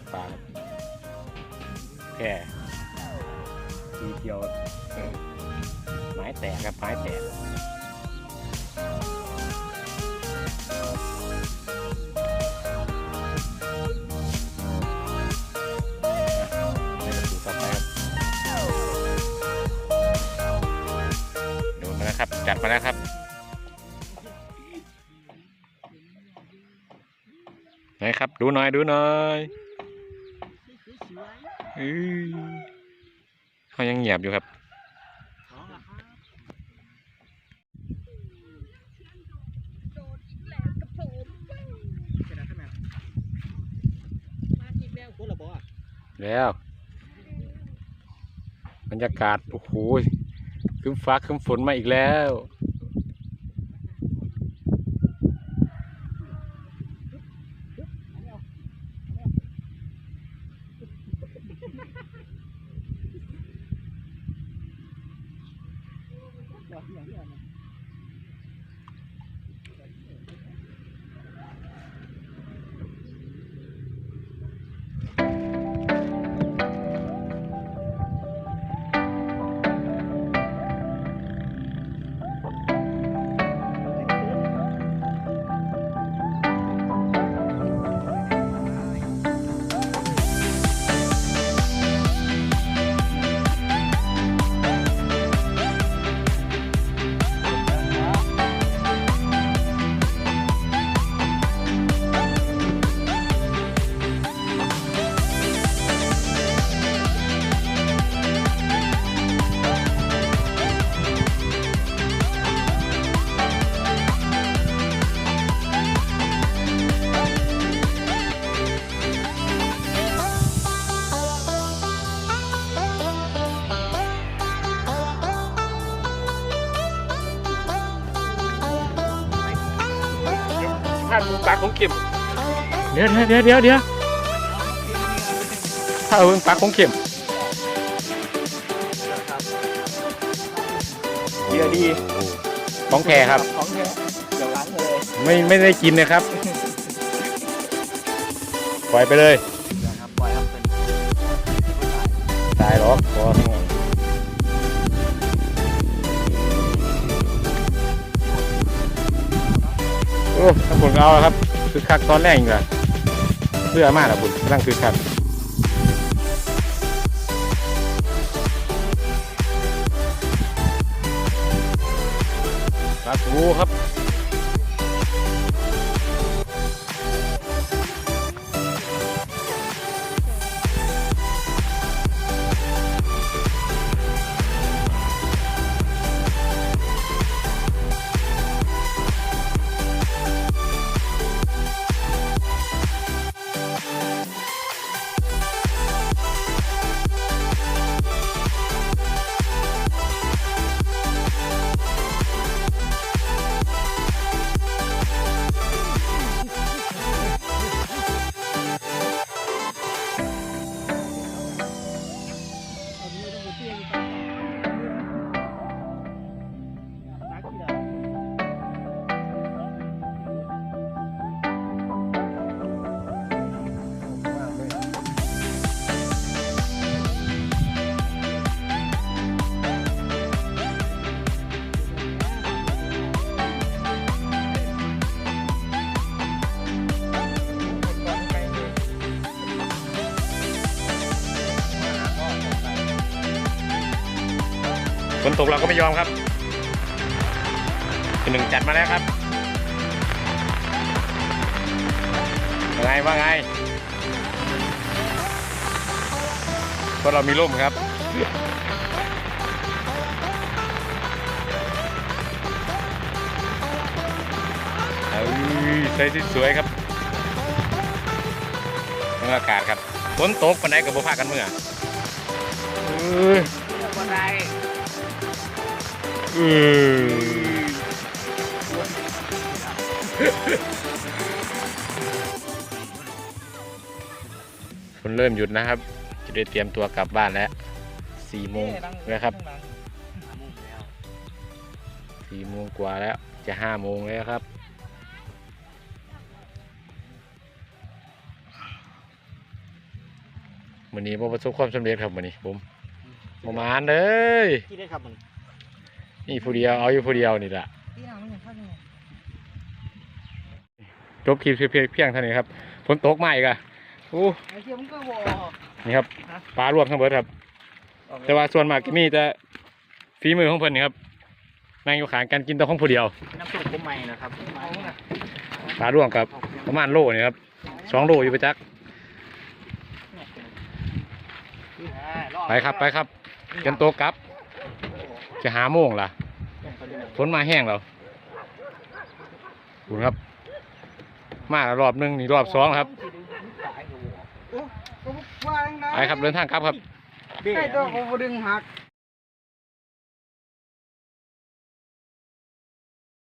กปลาครับแค่ทีเดียวไม้แตกครับไม้แตกครับจัดมาแล้วครับ ไหนครับ ดูหน่อย ดูหน่อย อือเขายังเงียบอยู่ครับแล้วบรรยากาศ โอ้โหคึ้มฟ้าคึ้มฝนมาอีกแล้ว ท่านปากของเข็มเดี๋ยวเดี๋ยวเดี๋ยวเดี๋ยวถ้าเอาเบิ่งปากของเข็มเบียร์ดีของแท้ครับ ของแท้เดี๋ยวล้างเลยไม่ไม่ได้กินนะครับปล่อยไปเลยนะครับปล่อยครับเป็นตายหรอกพอ อ้ทั้งหมดเอาแล้วครับ คือคักตอนแรกอีกเหรอเพื่อมากนะบุญนั่งคือคักปลาทูครับ นตกเราก็ไม่ยอมครับคือหนึ่งจัดมาแล้วครับว่าไงว่าไงเพราะเรามีร่มครับเอ้ยใส่ที่สวยครับเมื่ออากาศครับฝนตกปันไหนกับบุพากันเมื่อ ออคนเริ่มหยุดนะครับ จะได้เตรียมตัวกลับบ้านแล้วสี่โมงแล้วครับสี่โมงกว่าแล้ว จะห้าโมงแล้วครับ วันนี้ผมประสบความสำเร็จครับวันนี้ผมประมาณเลยที่ได้ครับมัน นี่ผู้เดียวเอาอยู่ผู้เดียวนี่แหละที่น้ำมันอย่างข้างนี้จบคลิปเพียงเพียงเท่านี้ครับฝนตกมาอีกอะโอ้ไอ้เชี่ยมันก็บอกนี่ครับปลารวมทั้งเบิดครับ แต่ว่าส่วนมากก็มีแต่ฝีมือของเพิ่นนี่ครับนั่งอยู่ขางกันกินแต่ของผู้เดียวน้ำซุปผมใหม่นะครับปลารวมกับประมาณโลนี่ครับสองโลอยู่ประจักษ์ไปครับไปครับกันโตะกลับ จะหาโมงล่ะฝ นมาแห้งแล้วคุณครับ มาแล้วรอบหนึงนี่รอบสองครับไปครับเดินทางกลับครับใช่ตัวผมดึงหัก